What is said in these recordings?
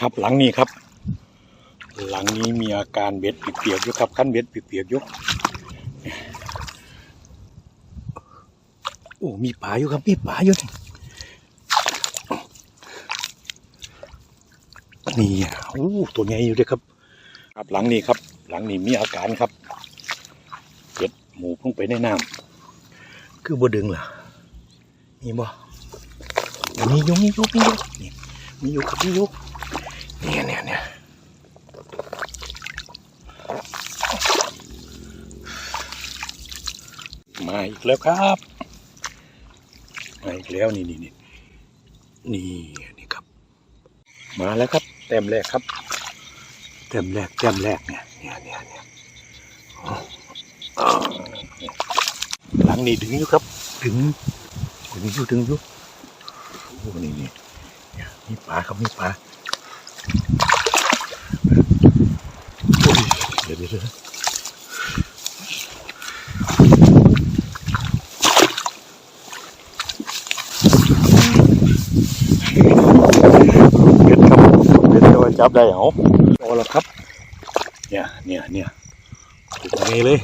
ครับหลังนี้ครับ หลังนี้มีอาการเบ็ดเปียกๆอยู่ครับขั้นเบ็ดเปียกๆอยู่โอ้มีปลาอยู่ครับมีปลาอยู่นี่นี่โอ้ตัวใหญ่อยู่ด้วยครับ ครับหลังนี้ครับ หลังนี้มีอาการครับเบ็ดหมูพุ่งไปในน้ำคือบ่ดึงล่ะมีบ่มียู่มียู่มียู่นี่มียู่ครับมียู่เนี่ยเนี่ยเนี่ย มาอีกแล้วครับมาอีกแล้วนี่นี่นี่นี่นี่ครับ มาแล้วครับ เต็มแรกครับ เต็มแรกเต็มแรกเนี่ยเนี่ยเนี่ยเนี่ยหลังนี้ดึงอยู่ครับดึงดึงอยู่ดึงอยู่โอ้นี่นี่นี่ปลาครับมีปลาโอ้ยเดี๋ยวเดี๋ยวเดี๋ยวเบ็ดครับเได้เหรอพอแล้วครับ เนี่ยเนี่ยเนี่ยตรงนี้เลย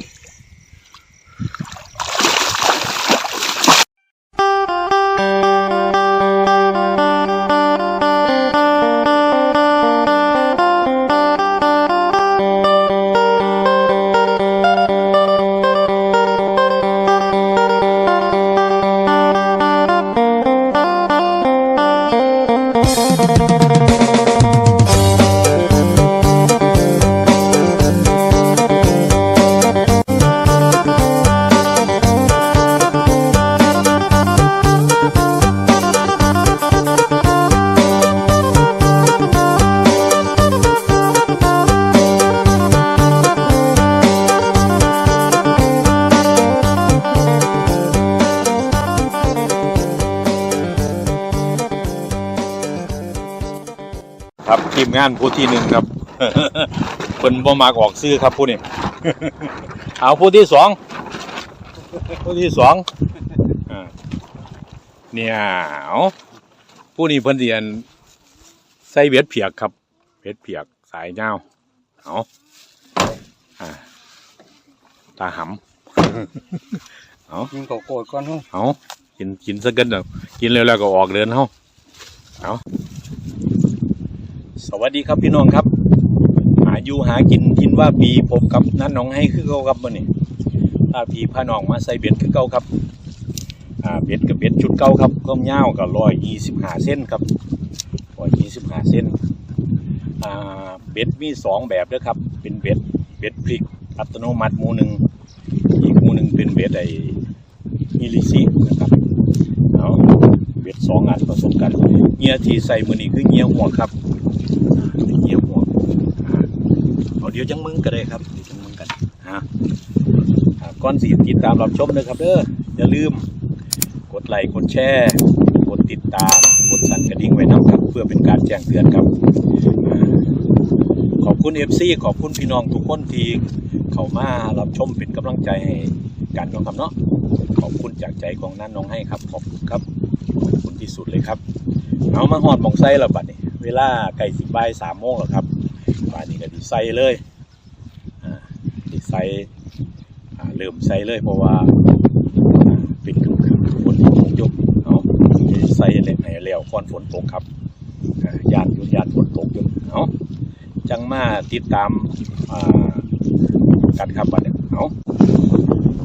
มงานผู้ที่หนึ่งครับเพิ่นบ่มากออกซื้อครับผู้นี้เอาผู้ที่สองผู้ที่สองอ่าเนี่ยเอาผู้นี้เพิ่นเรียนใส่เบ็ดเพียกครับเบ็ดเพียกสายเงาวเอาอ่าตาหำเอายิงเขาโกรธก่อนเฮ้ยเอากินกินสักกันเด้อกินแล้วแล้วก็ออกเดินเฮาเอา สวัสดีครับพี่น้องครับ หาอยู่หากินกินว่าปีผมกับนั่นน้องให้คือเก่าครับมื้อนี้ถ้าพี่พาน้องมาใส่เบ็ดคือเก่าครับอ่าเบ็ดกับเบ็ดชุดเก่าครับก็ยาวกับ125เส้นครับ125เส้นอ่าเบ็ดมีสองแบบด้อครับ เป็นเบ็ดเบ็ดพริกอัตโนมัติมูหนึ่งอีกมูหนึ่งเป็นเบ็ดไอมิลิซินะครับเอาเบ็ดสองอันผสมกันเงียที่ใส่มือนี่คือเงียหัวครับ เงียวหัวเอาเดี๋ยวจังมึงก็ได้ครับเดี๋ยวจังมึงกันฮะก่อนสิติดตามรับชมนะครับเด้ออย่าลืม กดไลค์กดแชร์กดติดตามกดสั่นกระดิ่งไว้นะครับ เพื่อเป็นการแจ้งเตือนครับขอบคุณเอฟซีขอบคุณพี่น้องทุกคนที่เข้ามารับชมเป็นกำลังใจให้กันเนาะครับเนาะขอบคุณจากใจของนั่นน้องให้ครับ ขอบคุณครับขอบคุณที่สุดเลยครับ เอามาหอดมองไส้แล้วบัดนี้ เวลาไก่สิบ่ายสามโมงแล้วครับบัดนี้ก็ดิใส่เลยดิใส่เริ่มใส่เลยเพราะว่าเป็นคือคือฝนตกยกเอาดิใส่เลยให้แล้วก่อนฝนตกครับอ่ายานยุยานฝนตกยู่เอาะจังมาติดตามอ่ากันครับบัดนี้เอา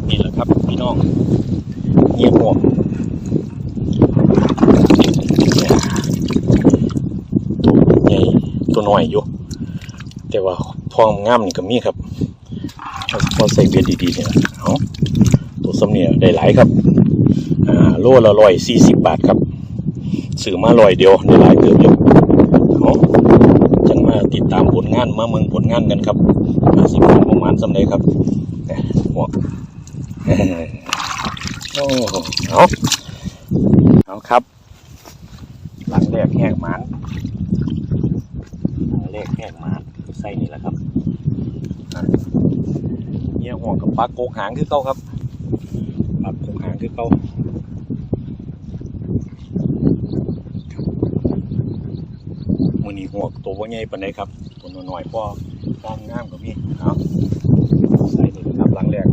นี่แหละครับพี่น้องเงียบห่วตัวใหญ่ตัว น้อยอยู่ แต่ว่าพองงามนี่ก็มีครับพอใส่เบียดดีๆเนี่ยเอาตัวสำเนียได้หลายครับ อ่าโลละร้อยสี่สิบบาทครับซื้อมาร้อยเดียวได้หลายเกือบอยู่เอาจังมาติดตามผลงานมาเมืองผลงานกันครับมาสิบประมาณสำเร็จครับหัวโอ้เอาเอาครับ หลังแรกแหกหมัน หลังแหกหมันใส่นี่แหละครับเนี่ยห่วงกับปลาโกกหางคือเก่าครับปลาโกกหางคือเก่ามือนี้หัวงตัวว่าใหญ่ปานใดครับตัวน้อยๆพ่อตามงามก็มีเอาใส่นี่ครับหลังแรก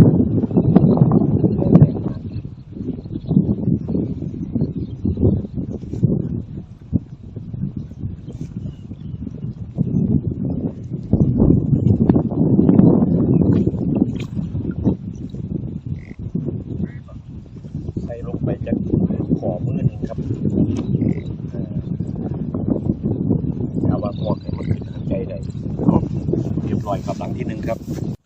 ใส่ลงไปจากขอมือหนึ่งครับ เอาว่าหมวกให้มันทำใจได้เอาเรียบร้อยครับหลังที่หนึ่งครับ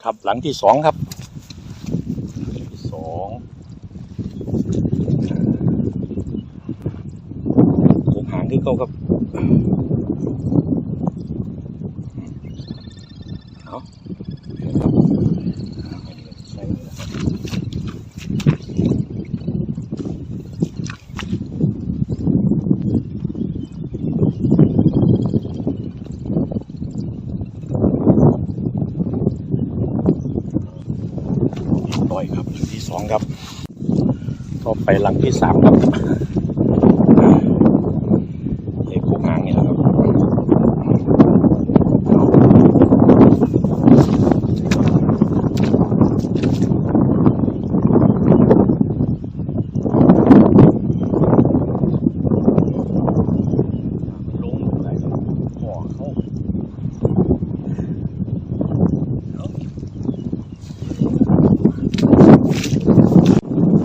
ครับหลังที่สองครับหลังที่สองโคงหางคือเก่าครับเอาครับอันนี้ก็ใส่เลยนะครับเรียบร้อยครับหลังที่สองครับก็ไปห ลังที่สามครับเลขโคงหางนี่แหละครับ ลงอะไรห่อเข้า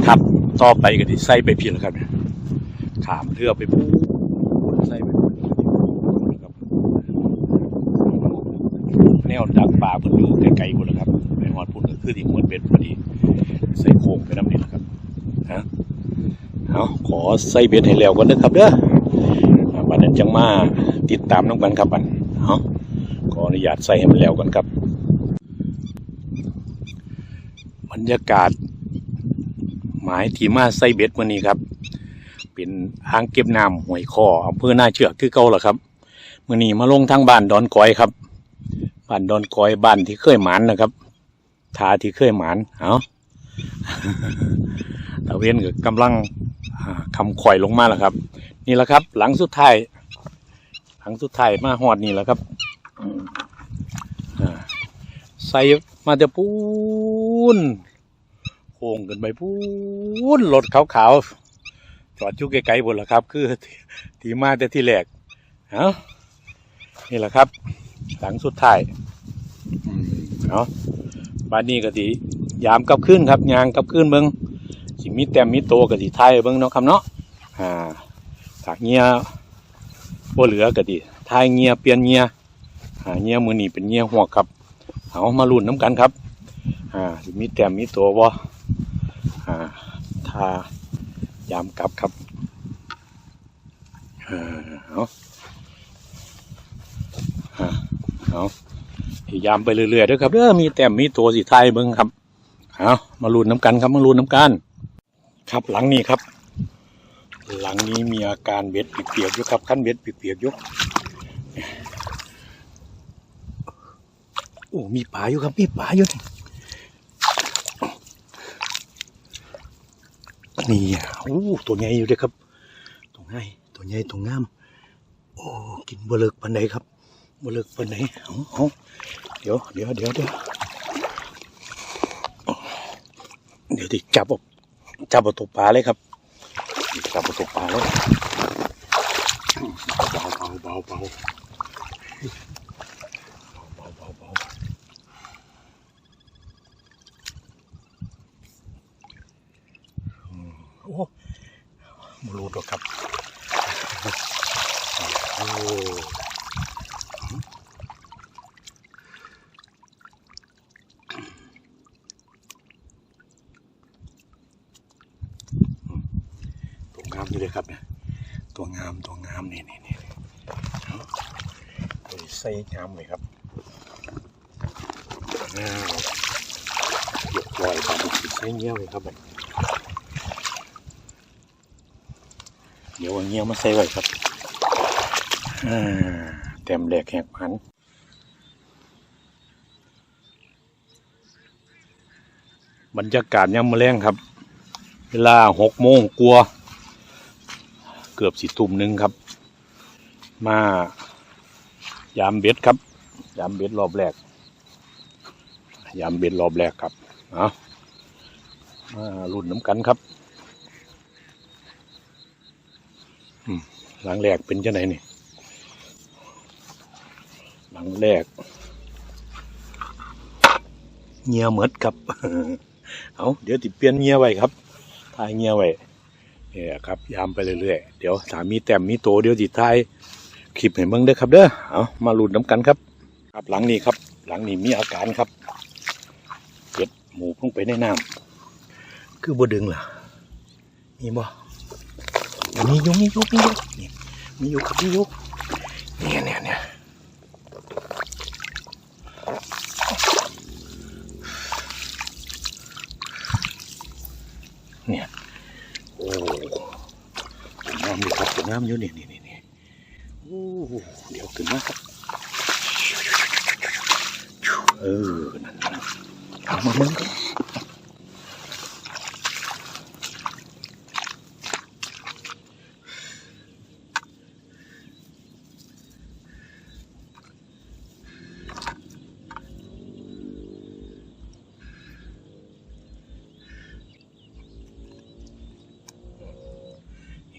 ครับ ต่อไปก็ที่ใส่ไปเพียงครับขามเรือไปพูนใส่ไปพูนะครับแนวดักป่าเพิ่นอยู่ไกลๆพุ่นนะครับในหอดพุ่นก็คือที่มวนเป็ดพอดีใส่โค้งไปน้ำนี่แหละครับฮะเอาขอใส่เบ็ดให้แล้วกันนะครับเด้ออ่าบัดนั้นจังมาติดตามน้องกันครับบันเอาขออนุญาตใส่ให้มันแล้วกันครับ บรรยากาศายที่มาใส่เบ็ดวันนี้ครับ เป็นอ่างเก็บน้ำห้วยคออำเภอหน้าเชือกคือเก่าแหละครับมื่อนี้มาลงทางบ้านดอนกอยครับบ้านดอนกอยบ้านที่เคยหมานนะครับทาที่เคยหมานเอาตะเวนก็กำลังอ่าคำข่อยลงมาแล้วครับ นี่แหละครับ หลังสุดท้ายหลังสุดท้ายมาหอดนี่แหละครับใส่มาแต่ปูน ค้งกันไปปูนรถขาวๆจอดอยู่ไกลๆบนละครับ คือที่ที่มาแต่ที่แรกเอานี่แหละครับ หลังสุดท้ายเอาบ้านนี้ก็ดียามกับขึ้นครับยางกับขึ้นเบิงสิมีแต้มมีโตก็ดีไทยเบิงเนาะครับเนาะอ่าถากเงียบ่เหลือก็ดีทายเงียเปลี่ยนเงียหาเงียมือหนีเป็นเงียหัวกครับ เอามาลุ้นน้ำกันครับ อ่าสิมีแต้มมีตัวบ่าายามกลับครับเอาเอาพยายามไปเรื่อยๆเด้วยครับเด้อมีแต้มมีตัวสิทยเบิ่งครับเอามาลุ้นน้ำกันครับมาลุ้นน้ำกัน ครับหลังนี้ครับ หลังนี้มีอาการเบ็ดเปียกๆอยู่ครับขั้นเบ็ดเปียกๆอยู่โอ้มีปลาอยู่ครับมีปลาอยู่นี่ นี่โอ้ตัวใหญ่อยู่เลยครับ ตัวใหญ่ตัวใหญ่ตัวงาม โอ้กินบะเลิกปันไหนครับบะเลิกปันไหนเอาเอาเดี๋ยวเดี๋ยวเดี๋ยวเดี๋ยวเดี๋ยวที่จับจับตัวปลาเลยครับจับประสบปลาแล้วเบาเบาเบาเบาเบาเบาเบาอืมโอ้มรู ดหรอกครับโอ้ตัวงามเลยครับเนี่ยตัวงามตัวงามนี่นี่นี่เอาตัวนี้ใส่งามเลยครับอ้าวเรียบร้อยครับใส่เงี้ยวเลยครับผม เดี๋ยวเอาเงี้ยวมาใส่ไว้ครับเต็มแหลกแหกพันบรรยากาศยามมื้อแรงครับ เวลาหกโมงกลัว เกือบสิทุ่มหนึ่งครับ มายามเบ็ดครับ ยามเบ็ดรอบแรก ยามเบ็ดรอบแรกครับ เอามารุ่นน้ำกันครับอืม หลังแรกเป็นจังไหนนี่ หลังแรกเงียเหมือดครับ เอาเดี๋ยวติดเปลี่ยนเงียไว้ครับทายเงียไว้เนี่ยครับ ยามไปเรื่อยๆ เดี๋ยวสามีแต้มมีโตเดี๋ยวติดทายคลิปให้เบิ่งเด้อครับเด้อ เอามาลุ้นน้ำกันครับ ครับหลังนี้ครับ หลังนี้มีอาการครับเก็ดหมูพุ่งไปในน้ำคือบ่ดึงล่ะ มีบ่ มียู่มียู่มียู่นี่มียู่ครับมียู่เนี่ยเนี่ยเนี่ยเนี่ยโอ้งามอยู่ครับงามอยู่เนี่ยนี่นี่นี่โอ้เดี๋ยวขึ้นมาครับเออนั่นนั่นเอามามึงครัน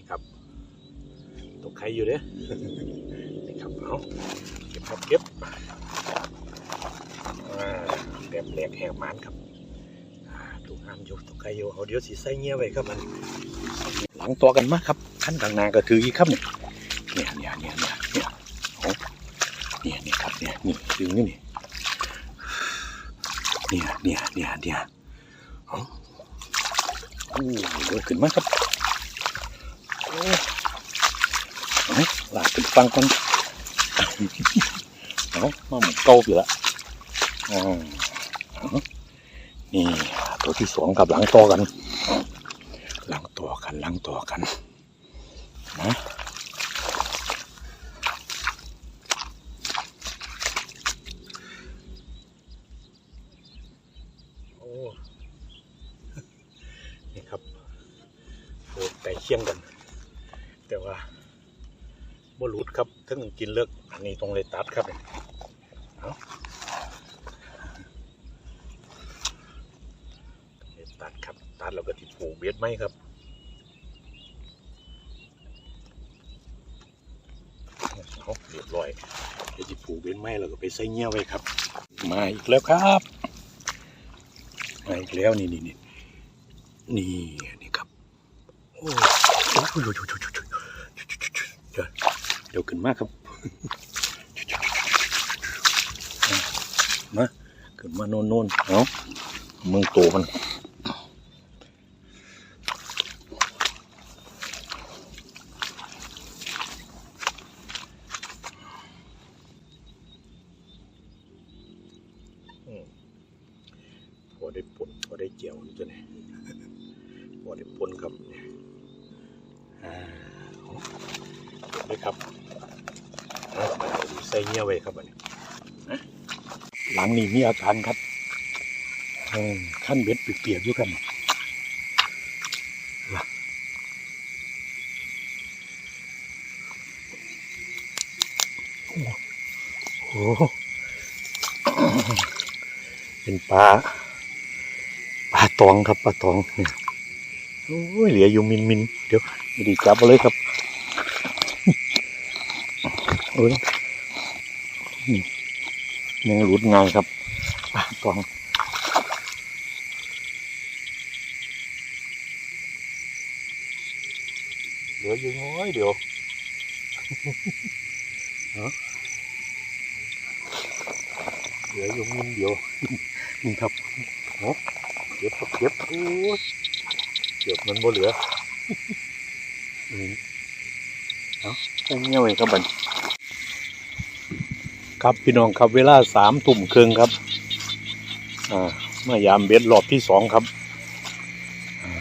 ครับตกใครอยู่เด้ นี่ครับเอาเก็บครับเก็บอ่าแบบแหลกแหกมันครับอ่าถูกห้ามอยู่ตกใครอยู่เอาเดี๋ยว สีใส่เงี้ยไว้ครับมันหลังตัวกันมาครับขั้นต่างนาก็ถืออีกครับเนี่ยเนี่ยเนี่ยเนี่ยเนี่ยเนี่ยเอาเนี่ยเนี่ยครับเนี่ยนี่ดึงนี่นี่เนี่ยเนี่ยเนี่ยเนี่ยโอ้โหขึ้นมาครับโอ้เอาลากขึ้นฟังก่อนเอามาหมุนเกาอยู่ละอ่าเอนี่ตัวที่สองกับหลังต่อกัน หลังต่อกันหลังต่อกันนะโอ้นี่ครับโอ้ไก่เคี่ยงกัน แต่ว่าบรุดครับถึงกินเลิกอันนี้ตรงเลยตัดครับเอาัดเราก็ติดผูกเบ็ดไหมครับเขาเรียบร้อยเดี๋ยวจะผูกเบ็ดไหมเราก็ไปใส่เงี้ยไว้ครับ มาอีกแล้วครับมาอีกแล้วนี่นี่นี่นี่นี่ครับโอ้โหเดี๋ยวขึ้นมากครับมาขึ้นมาโน่นโน่นเนาะมึงโตมันี้ยไว้ครับอันนี้นะหลังนี้มีอาการครับขั้นเบ็ดเปียกๆอยู่ครับว่ะโอ้โหเป็นปลาปลาตองครับปลาตองเนี่ยโอ้ยเหลืออยู่มินมินเดี๋ยวไม่ดีจับเลยครับโอ้ย นี่ยังหลุดง่ายครับปลาตองเหลืออยู่น้อยเดี๋ยวเนาะเหลืออยู่มินเดียวนี่ครับโอ้เก็บครับเก็บโอ้ยเก็บมันบ่เหลือ อืมเอาแค่เงี้ยไว้ครับบัน ครับพี่น้องครับเวลาสามทุ่มครึ่งครับ อ่ามายามเบ็ดรอบที่สองครับอ่า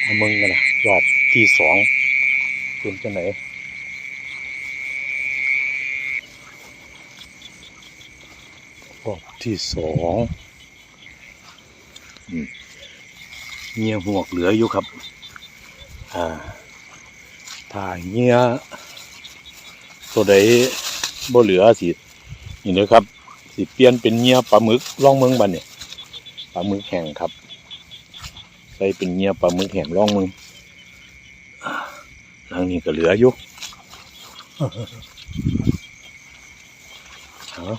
เอามึงกันนะรอบที่สองเป็นจะไหนรอบที่สองเงียหวกเหลืออยู่ครับ อ่าถ้าเงี้ยตัวใด บ่เหลือสินี่นะครับ สิเปลี่ยนเป็นเงียปลาหมึกล่องเมืองบันเนี่ยปลาหมึกแห้งครับใส่เป็นเงียปลาหมึกแห้งล่องเมืองอ่าหลังนี้ก็เหลืออยู่อา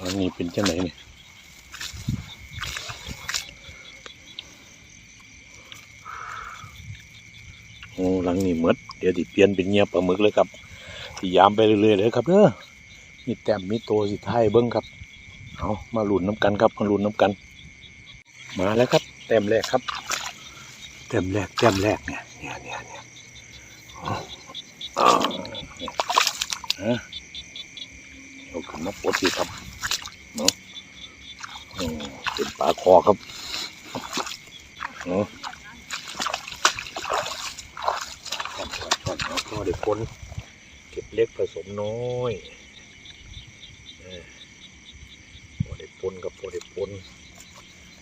อันนี้เป็นเจังไหนเนี่ย หลังนี้หมดเดี๋ยวสิเปลี่ยนเป็นเงียบปลาหมึกเลยครับสิยามไปเรื่อยๆเลยครับเด้อมีแต้มมีโตสิท้ายเบิ้งครับเอามาลุ้นน้ำกันครับมาลุ้นน้ำกัน มาแล้วครับ แต้มแรกครับ แต้มแรกแต้มแรกเนี่ยเนี่ยเนี่ยเนี่ยเอาเอาฮะเอาขึ้นมาปลดสิครับเนาะโอ้เป็นปลาคอครับเนาะ ก่อนก่อนก่อน เอาพ่อเก็บเล็กผสมน้อยเออพ่อเด็กปนกับพ่อเด็กปน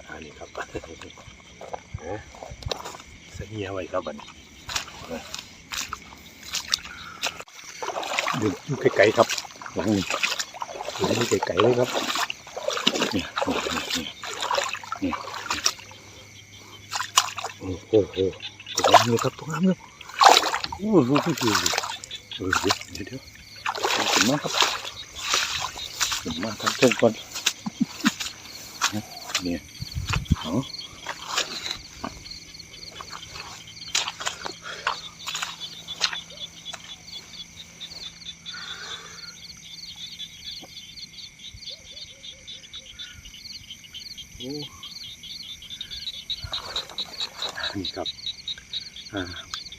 อันนี้ครับนะเสียไว้ครับอันดูดูไกลๆครับ หลังนี้ดูดูไกลๆเลยครับนี่นี่นี่นี่โอ้โหโอ้โหตรงนี้ครับตรงนั้นเลย โอ้โหเออเดี๋ยวเดี๋ยวเดี๋ยวขอบคุณมากครับขอบคุณมากครับเพื่อนก่อนเนี่ยเอาโอ้นี่ครับ อ่า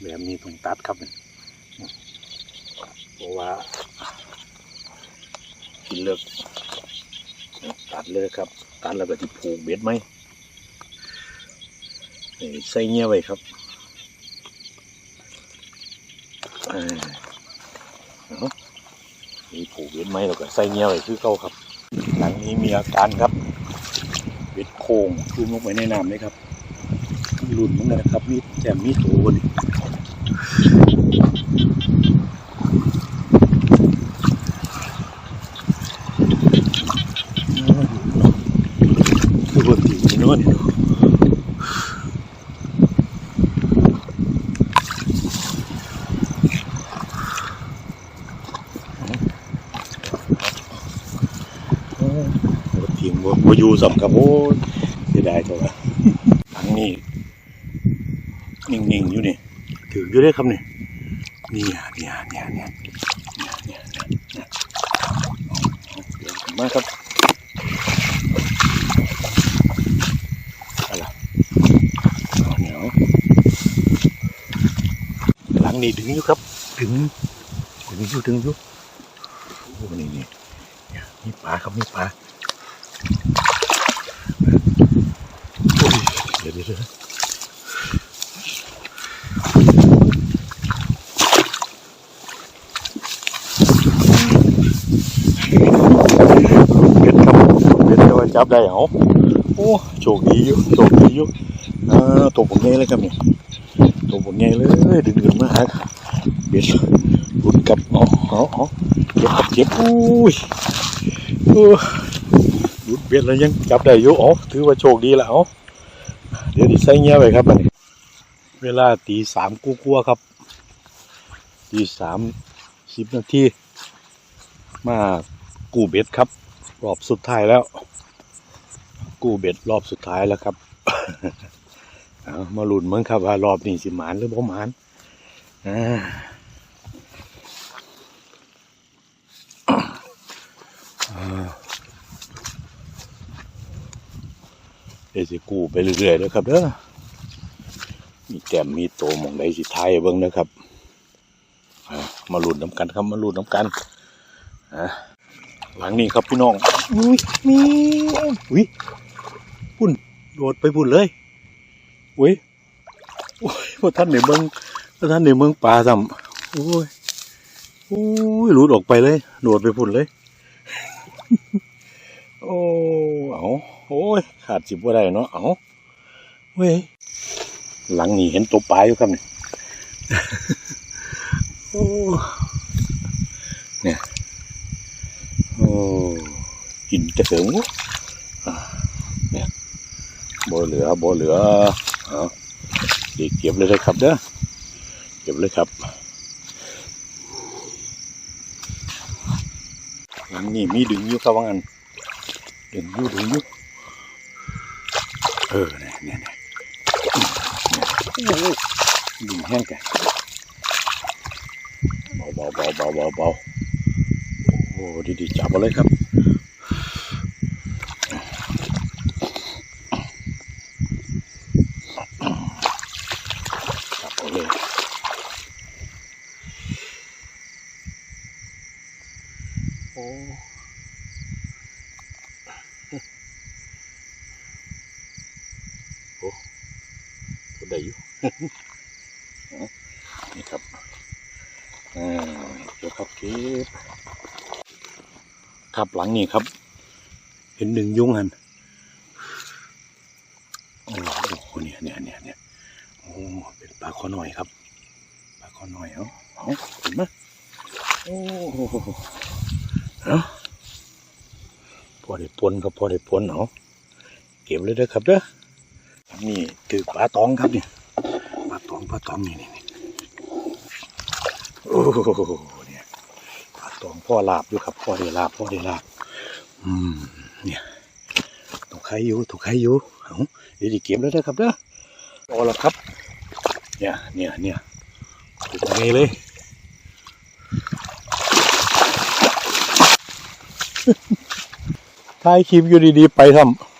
แบบนี้ต้องตัดครับเนี่ยเพราะว่ากินเลิกตัดเลยครับ ตัดแล้วก็จะผูกเบ็ดไหมนี่ ใส่เงี้ยไว้ครับอ๋อผูกเว็ดไหมแล้วก็ใส่เงี้ยไว้คือเก่าครับหลังนี้มีอาการครับเบ็ดโค้งขึ้นลงไปในน้ำเลยครับหลุนมันนะครับมีแจมมีตัวนี่คือคนตีนี่เนาะนี่รถ ทีมบ่บ่อยู่สำครับโอ้ยเสียดายจังวะทางนี้ นิ่งๆอยู่นี่ถืออยู่ได้อครับนี่เนี่ยเนี่ยเนี่ยเนี่ยเนี่ยเนี่ยเนี่ยเอาเดี๋ยวผมมาครับอะไรเอาเหนียวหลังนี่ถึงอยู่ครับ ถึงถึงอยู่ถึงอยู่โอ้นี่นี่เนี่ยมีปลาครับมีปลาโอ้ย เดี๋ยวเดี๋ยวเดี๋ยวเบ็ดครับเบ็ดก็ว่าจับได้เหรอโอ้โชคดีอยู่โชคดีอยู่อ่าตัวผมใหญ่เลยครับเนี่ยตัวผมใหญ่เลยดึงดึงมาหาเบียดหลุดกับอ๋ออ๋ออ๋อเจ็บครับเจ็บอุ้ยโอ้หลุดเบียดแล้วยังจับได้อยู่อ๋อถือว่าโชคดีแล้วอ๋อ เดี๋ยวดิใส่เงี้ยไปครับอันนี้ เวลาตีสามกู้กลัวครับ ตีสามสิบนาทีมากู้เบ็ดครับ รอบสุดท้ายแล้ว กู้เบ็ดรอบสุดท้ายแล้วครับเอามาลุ้นมั้งครับว่ารอบนี้สิหมานหรือบ่หมานอ่าอ่า เดี๋ยวสิกูไปเรื่อยๆเลยครับเด้อมีแต้มมีโตมองใดสิทายเบิ่งนะครับอ่ามาลุ้นน้ำกันครับมาลุ้นน้ำกันหลังนี้ครับพี่น้องอุ้ยมีอุ้ยปุ่นโดดไปปุ่นเลยอุ้ยโอ้ยพวกท่านในเมืองพวกท่านในเมืองป่าซ้ำโอ้ยโอ้ยหลุดออกไปเลย โดดไปปุ่นเลย โอ้เอา โอ้ย ขาดสิบว่าได้เนาะ เอาเว้ย หลังนี่เห็นตัวปลาอยู่ครับเนี่ยโอ้เนี่ย โอ้กินจะเสริงเนี่ยบ่เหลือบ่เหลือเอาเด็กเก็บเลยเลยครับเด้อ เก็บเลยครับหลังนี่มีดึงอยู่ครับว่างั้นดึงอยู่ดึงอยู่ เออเนี่ยเนี่ยเนี่ยเนี่ยดึงแห้งแกเบาเบาเบาเบาเบาโอ้ดีดีๆจับมาเลยครับเอาเลยโอ้โอ้ก็ได้อยู่ นี่ครับ อ่าเดี๋ยวครับเก็บ ครับ หลังนี่ครับ เห็นหนึ่งยุงหันโอ้โหเนี่ยเนี่ยเนี่ยเนี่ยโอ้เป็นปลาคอหน่อยครับปลาคอหน่อยเอาเอาเห็นไหมโอ้โหเอาพอได้ปนครับพอได้ปนเอาเก็บเลยเด้อครับเด้อนี่คือปลาตองครับนี่ปลาตองปลาตองนี่นี่โอ้โห ตองพ่อลาบอยู่ครับพ่อเดลาบพ่อเดลาบอืมเนี่ยถูกใครอยู่ถูกใครอยู่เอาเดี๋ยวดีเก็บแล้วนะครับเด้อรอแล้วครับ เนี่ยเนี่ยเนี่ยถูกไงเลยถ่ายคลิปอยู่ดีๆไปทำ